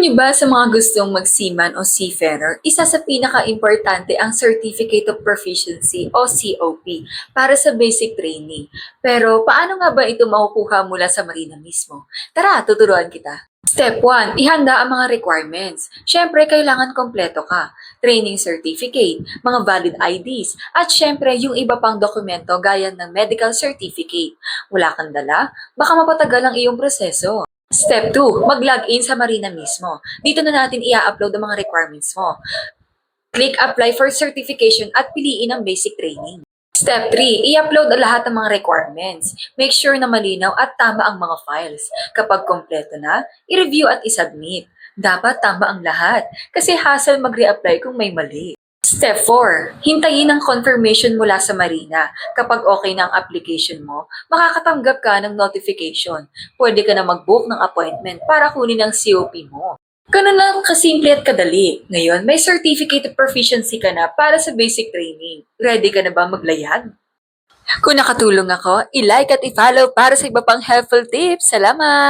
Alam niyo ba sa mga gustong mag-seaman o seafarer, isa sa pinaka-importante ang Certificate of Proficiency o COP para sa basic training. Pero paano nga ba ito makukuha mula sa marina mismo? Tara, tuturuan kita. Step 1. Ihanda ang mga requirements. Siyempre, kailangan kompleto ka. Training certificate, mga valid IDs, at siyempre yung iba pang dokumento gaya ng medical certificate. Wala kang dala? Baka mapatagal ang iyong proseso. Step 2, mag-login sa Marina mismo. Dito na natin i-upload ang mga requirements mo. Click apply for certification at piliin ang basic training. Step 3, i-upload ang lahat ng mga requirements. Make sure na malinaw at tama ang mga files. Kapag kompleto na, i-review at i-submit. Dapat tama ang lahat kasi hassle mag-reapply kung may mali. Step 4, hintayin ang confirmation mula sa Marina. Kapag okay na ang application mo, makakatanggap ka ng notification. Pwede ka na mag-book ng appointment para kunin ang COP mo. Ganun lang kasimple at kadali. Ngayon, may certificate of proficiency ka na para sa basic training. Ready ka na ba maglayag? Kung nakatulong ako, i-like at i-follow para sa iba pang helpful tips. Salamat!